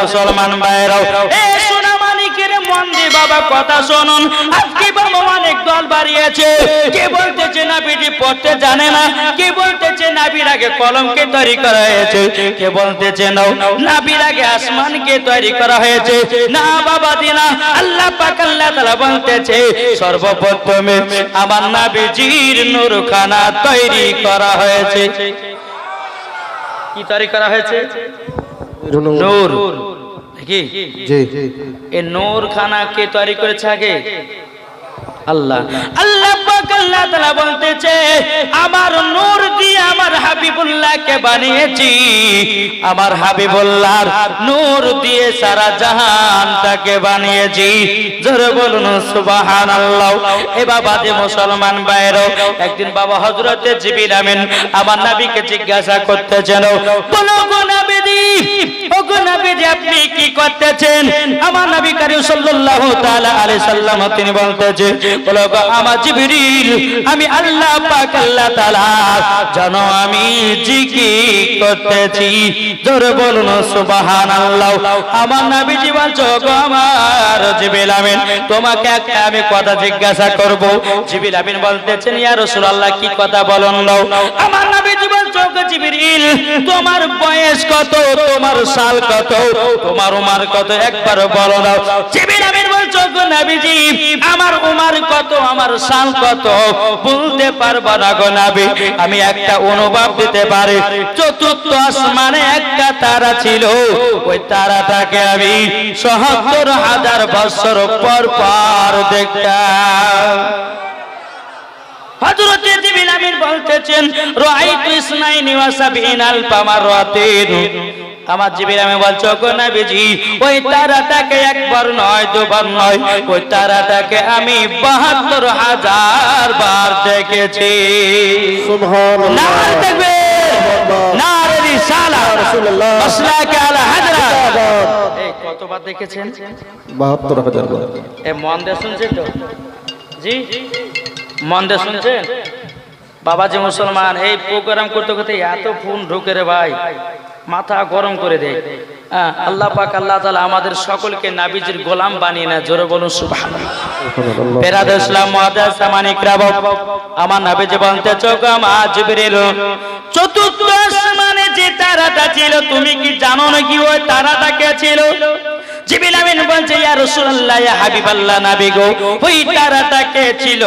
মুসলমান ভাইরাও এ সোনা মানিকের মন দিয়ে বাবা আজকে পড়তে জানে না। কলমকে তৈরি করা হয়েছে। আসমানকে তৈরি করা হয়েছে। না বাবা সর্বপ্রথমে আমার নাবিজির নূরখানা তৈরি করা হয়েছে। কি তৈরি করা হয়েছে? নূর। দেখি? জি। এ নূর খানা কে তৈরি করেছে আগে? আল্লাহ। আল্লাহ আল্লাহ তাআলা বলতেছে, আমার নূর দিয়ে আমার হাবিবুল্লাহকে বানিয়েছি। আমার হাবিবুল্লাহর নূর দিয়ে সারা জাহানটাকে বানিয়েছি। জোরে বলুন, সুবহানাল্লাহ। এ বাবা যে মুসলমান বাইরে একদিন বাবা হযরতে জিবরিল আমিন আমার নবীকে জিজ্ঞাসা করতেছেন, বলো গো নবীজি ও গো নবীজি আপনি কি করতেছেন? আমার নবী করিম সাল্লাল্লাহু তাআলা আলাইহি সাল্লাম তিনি বলতেছে আমি আল্লাহ পাক, আল্লাহ জানো আমি জিকির করতেছি? জোরে বলুন, সুবহানাল্লাহ। আমার নবীজি বলছো, গো আমার জিবরিল আমিন, তোমাকে একটা আমি কথা জিজ্ঞাসা করব। জিবরিল আমিন বলতেছেন, ইয়া রাসূলুল্লাহ, কি কথা বলুন দাও আমার নবীজি বলছো, গো জিবরিল, তোমার বয়স কত? তোমার সাল কত? তোমার উমার কত? একবার বলো দাও জিবরিল আমিন গো নবীজি, আমার উমার কত, আমার সাল কত? বলতে পারব না গো নবী, আমি একটা অনুভব দিতে পারি। চতুর্থ আসমানে একটা তারা ছিল, ওই তারাটাকে আমি সহত্তর হাজার বছর পর পর দেখতাম। হযরত জিবরিল আমিন বলতেছেন, রাআইতু ইসনাইনি ওয়া আমার জিবির আমি বলছো গো নবীজি ওই তারাটাকে একবার নয় দুবার নয় ওই তারাটাকে আমি বাহাত্তর হাজার বার দেখেছি। নার দেখবে কতবার দেখেছেন? বাহাত্তর হাজার মন দিয়ে শুনছেন তো? জি? মন দিয়ে শুনছেন? বাবাজি মুসলমান এই প্রোগ্রাম করতে করতে এত ফোন ঢুকে রে ভাই। মাথা গরম করে দেয় হ্যাঁ, আল্লাহ পাক আল্লাহ তাআলা আমাদের সকলকে নাবিজির গোলাম বানিয়ে না জোরে বলুন রাবব আমার নবীজি বলতে চোখ জিবরিল। চতুর্থ আসমানে যে তারাটা ছিল তুমি কি জানো নাকি ওই তারাটা কে ছিল? আমিন বলছে ইয়া রাসূলুল্লাহ ইয়া হাবিবাল্লাহ নবী গো ওই তারাটা কে ছিল?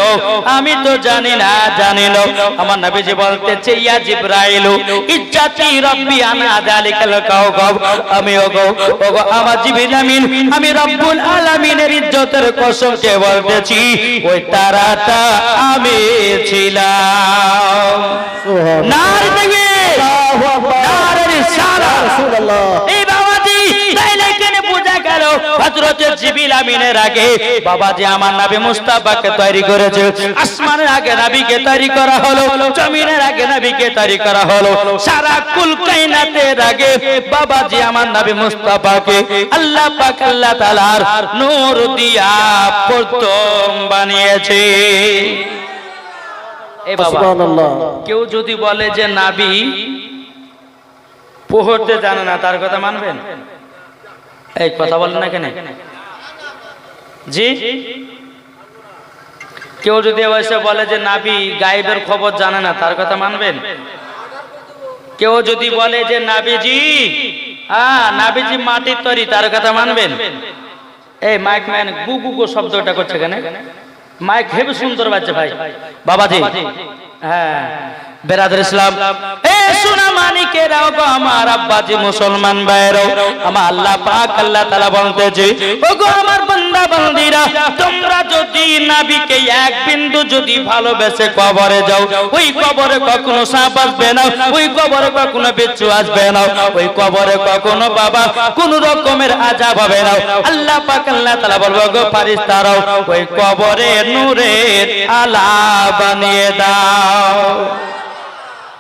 আমি তো জানি না জানি না। আমার নবীজি বলতেছে ইয়া জিবরাইল ইজ্জাতি রব্বি আনা যালিকাল কাওকাব আমি ওগো ওগো আমার আমিন আমি রব্বুল আলামিনের ইজ্জতের কসমকে বলতেছি ওই তারাটা আমি ছিলাম। সুবহানাল্লাহ। নার দেখবে নার রিসালা রাসূলুল্লাহ। হযরতে জিবরিল আমিনের আগে বাবাজি আমার নবী মুস্তাফাকে তৈরি করেছে। আসমানের আগে নবীকে তৈরি করা হলো জমিনের আগে নবীকে তৈরি করা হলো। সারা কুল কায়নাতের আগে বাবাজি আমার নবী মুস্তাফাকে আল্লাহ পাক আল্লাহ তাআলার নূর দিয়া প্রথম বানিয়েছে। বাবা কেউ যদি বলে যে নাবি পড়তে জানে না তার কথা মানবেন? এই কথা বলেন না কেন? জি? কেউ যদি এসে বলে যে নাবি গায়েবের খবর জানে না তার কথা মানবেন? কেউ যদি বলে যে নাবিজি হ্যাঁ নাবিজি মাটির তৈরি তার কথা মানবেন? এই মাইক ম্যান গু গু গু শব্দটা করছে কেন? মাইক হেবি সুন্দর বাজছে ভাই। বাবাজি। হ্যাঁ। বেরাদের ইসলাম আমার মুসলমান আমার এক বিন্দু যদি কবরে যাও কবরে কখনো সাপ আসবে না, ওই কবরে কখনো বিচ্ছু আসবে না, ওই কবরে কখনো বাবা কোন রকমের আজাব হবে না। আল্লাহ পাক, আল্লাহ তাআলা বলব গো ফারিস্তারাও ওই কবরে নূরের আলা বানিয়ে দাও।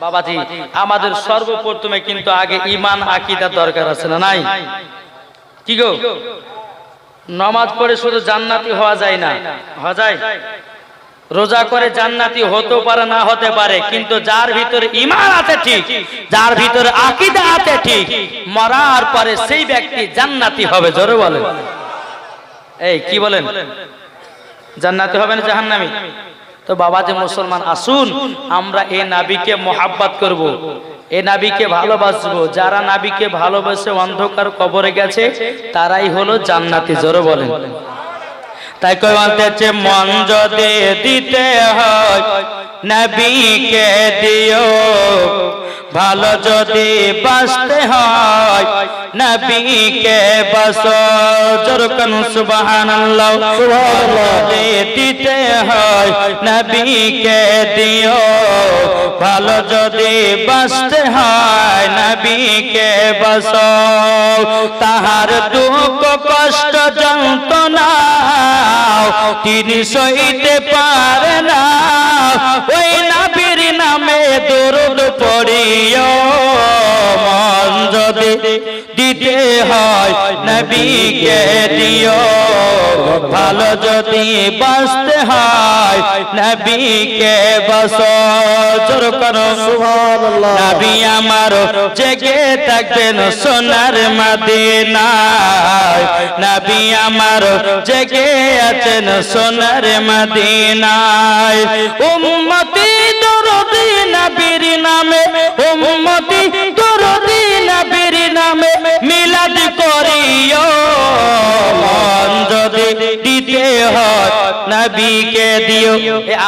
বাবাজি আমাদের সর্বপ্রথমে কিন্তু আগে ইমান আকিদা দরকার আছে না নাই? কি গো? নমাজ পড়ে শুধু জান্নাতি হওয়া যায় না। হওয়া যায়? রোজা করে জান্নাতি হতে পারে না হতে পারে কিন্তু যার ভিতরে ইমান আছে ঠিক যার ভিতরে আকিদা আছে ঠিক মরার পরে সেই ব্যক্তি জান্নাতি হবে জোরে বলেন। এই কি বলেন? জান্নাতি হবে না জাহান্নামী? তো বাবা যে মুসলমান আসুন, আমরা এ নাবিকে মোহাব্বত করব। এ নাবিকে ভালোবাসবো। যারা নাবিকে ভালোবাসে অন্ধকার কবরে গেছে, তারাই হলো জান্নাতি, জোরে বলেন। তাই বলতেছে মন যদি দিতে হয়, নবীকে দিও। ভালো যদি বাঁচতে হয়, নবীকে বাস জোরকন সুবহানাল্লাহ, যদি দিতে হয়, নবীকে দিও। ভালো যদি বাঁচতে হয়, নবীকে বাস তাহার দুঃখ কষ্ট যন্ত্রণা তিনি সইতে পারে না। দিতে হয়। নবীকে দিও। ভালো যদি বাঁচতে হয় নবীকে বস জোর করো। নবী আমার জেগে থাকবেন সোনার মদিনায়। নবী আমার জেগে আছেন সোনার মদিনায়। উম্মতি দরদি নবীর নামে উম্মতি করিও মন যদি দিতে হয়, নবীকে দিও।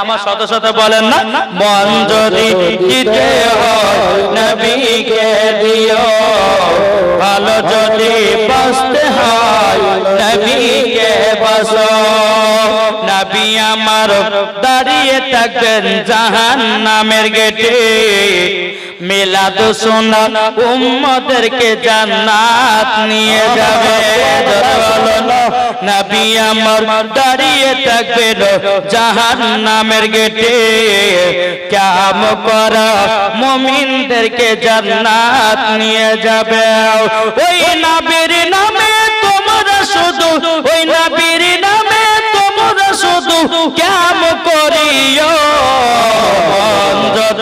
আমার শত শত বলেন না, মন যদি দিতে হয়, নবীকে দিও। ভালো যদি বাঁচতে হয়, নবীকে বাস নবী আমার দাঁড়িয়ে থাকবেন জাহান নামের গেটে। মিলাদ শোনা উম্মদেরকে জান্নাত নিয়ে যাবে। নবী আমার দাঁড়িয়ে থাকবেন জাহান নামের গেটে। কাম করা মুমিনদেরকে জান্নাত নিয়ে যাবে। ওই নবীর নামে তোমরা শুধু, ওই নবীর নামে তোমরা শুধু কাম যদি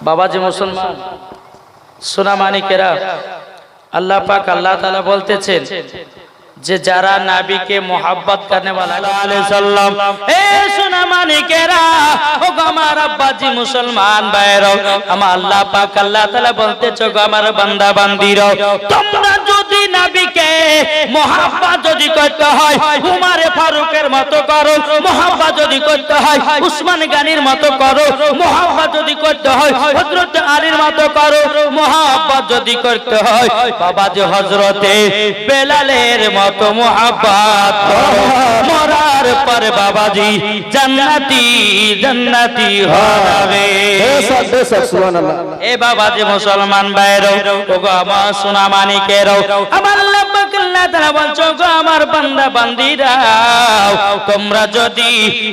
বাবা যে মুসলমান সোনা মানিকেরা আল্লাহ পাক আল্লাহ তালা বলতেছেন যে যারা নাবিকে মোহাব্বত করনে वाला আলাইহি সাল্লাম এ সোনা মানিকেরা ও গো আমার আব্বাজি মুসলমান ভাইরা আমার আল্লাহ পাক আল্লাহ তাআলা বলতেছে গো আমার বান্দা বান্দিরা তোমরা যদি নাবিকে মোহাব্বত যদি করতে হয়, উমারে ফারুকের মতো করো মোহাব্বত যদি করতে হয়, উসমান গানির মতো করো মোহাব্বত যদি করতে হয়, হযরত আলীর মতো করো মোহাব্বত যদি করতে হয়, বাবা যে হযরতে বেলালের মতো মোহাব্বত মরার পর বাবাজি জান্নাতি জান্নাতি এ বাবা যে মুসলমান ভাইরও ও গো আমার সোনা মানিকেরও আমার আল্লাহ পাক আল্লাহ তাআলা বলছো গো আমার বান্দা বান্দিরা তোমরা যদি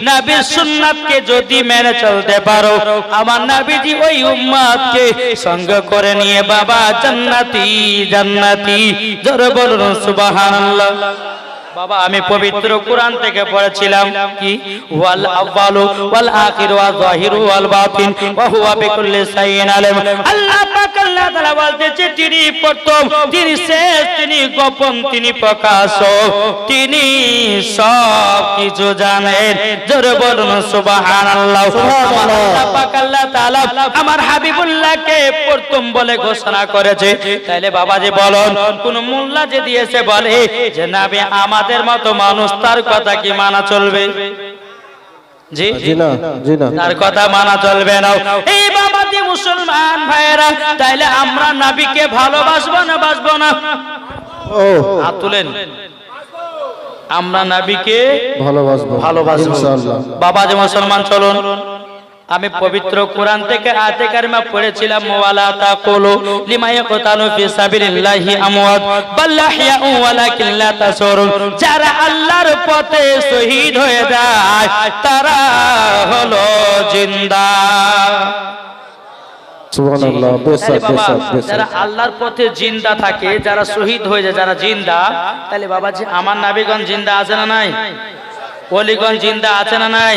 নবীর সুন্নাতকে যদি মেনে চলতে পারো আমার নবীজি ওই উম্মতকে সঙ্গ করে নিয়ে বাবা জান্নাতি জান্নাতি জোরে বলুন সুবহানাল্লাহ। বাবা আমি পবিত্র কোরআন থেকে পড়েছিলাম কি? ওয়াল আউয়ালু ওয়াল আখিরু ওয়াল যাহিরু ওয়াল বাতিন ওয়া হুয়া বিকুল্লি শাইইন আলিম। আল্লাহ পাক আল্লাহ তাআলা বলতেছে তিনি প্রথম তিনি শেষ তিনি গোপন তিনি প্রকাশ। তিনি সব কিছু জানেন। জোরে বলুন সুবহানাল্লাহ। আমার আল্লাহ পাক আল্লাহ তাআলা আমার হাবিবুল্লাহকে প্রথম বলে ঘোষণা করেছে। তাইলে বাবাজি বলুন কোন মোল্লা যে দিয়েছে বলে যে নাবি আমাদের মতো মানুষ তার কথা কি মানা চলবে? জি? জি না জি না। তার কথা মানা চলবে না। এই বাবাজি মুসলমান ভাইয়েরা তাইলে আমরা নাবিকে ভালোবাসবো না বাসবো না? ও। হাত তুলেন। আমরা নাবিকে ভালোবাসবো ভালোবাসবো। ইনশাআল্লাহ। বাবা যে মুসলমান চলুন। আমি পবিত্র কোরআন থেকে আয়াতে কারিমা পড়েছিলাম ওয়ালা তাকুলু লিমা ইয়াকতালু ফি সাবিলিল্লাহি আমওয়াত বাল আহইয়াউ ওয়ালাকিন লা তাসুরুন। যারা আল্লাহর পথে শহীদ হয়ে যায় তারা হলো জিন্দা। সুবহানাল্লাহ বাবা বেশক যারা আল্লাহর পথে জিন্দা থাকে যারা শহীদ হয়ে যায় যারা জিন্দা তাহলে বাবাজি আমার নাবিগণ জিন্দা আছে না নাই? অলিগঞ্জ জিন্দা আছে না নাই।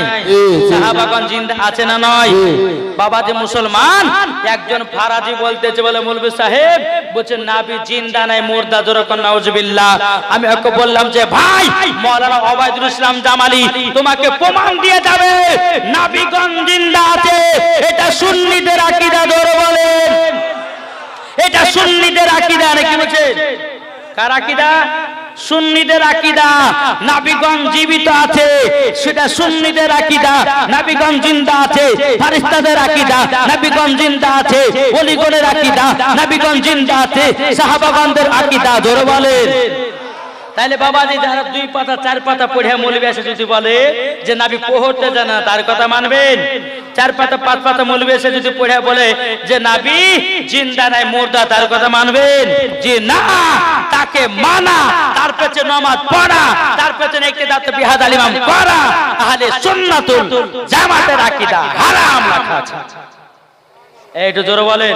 সাহাবাগঞ্জ জিন্দা আছে না নয়? বাবা যে মুসলমান একজন ফারাজি বলতেছে বলে মুলবি সাহেব বলছে নাবি জিন্দা নাই মুর্দা যেরকম নাউজুবিল্লাহ। আমি ওকে বললাম যে ভাই মৌলানা ওবায়দুল ইসলাম জামালি তোমাকে প্রমাণ দিয়ে যাবে নাবিগঞ্জ জিন্দা আছে। এটা সুন্নিদের আকীদা ধরে বলেন। এটা সুন্নিদের আকীদা নাকি বলছে? কার আকীদা? সুন্নিদের আকীদা। নাবিগণ জীবিত আছে, সেটা সুন্নিদের আকীদা। নাবিগণ জিন্দা আছে, ফারিস্তাদের আকীদা। নাবিগণ জিন্দা আছে ওলিগণের আকীদা। নাবিগণ জিন্দা আছে, সাহাবাগণদের আকীদা জোরে বলেন। তাহলে বাবাজি যারা দুই পাতা, চার পাতা পড়ে মৌলবী এসে যদি বলে যে, নাবি পড়তে জানা তার কথা মানবেন? চার পাতা, পাঁচ পাতা মৌলবী এসে যদি পড়ে বলে যে নাবি, জিন্দা নাই, মুর্দা, তার কথা মানবেন? যে না। তাকে মানা, তার পেছনে নমাজ পড়া, তার পেছনে একটি দাঁত বিহাদ আলিমাম করা তাহলে সুন্নাতুল জামাতের আকীদা হারাম রাখা আছে। এইটু জোরে বলেন।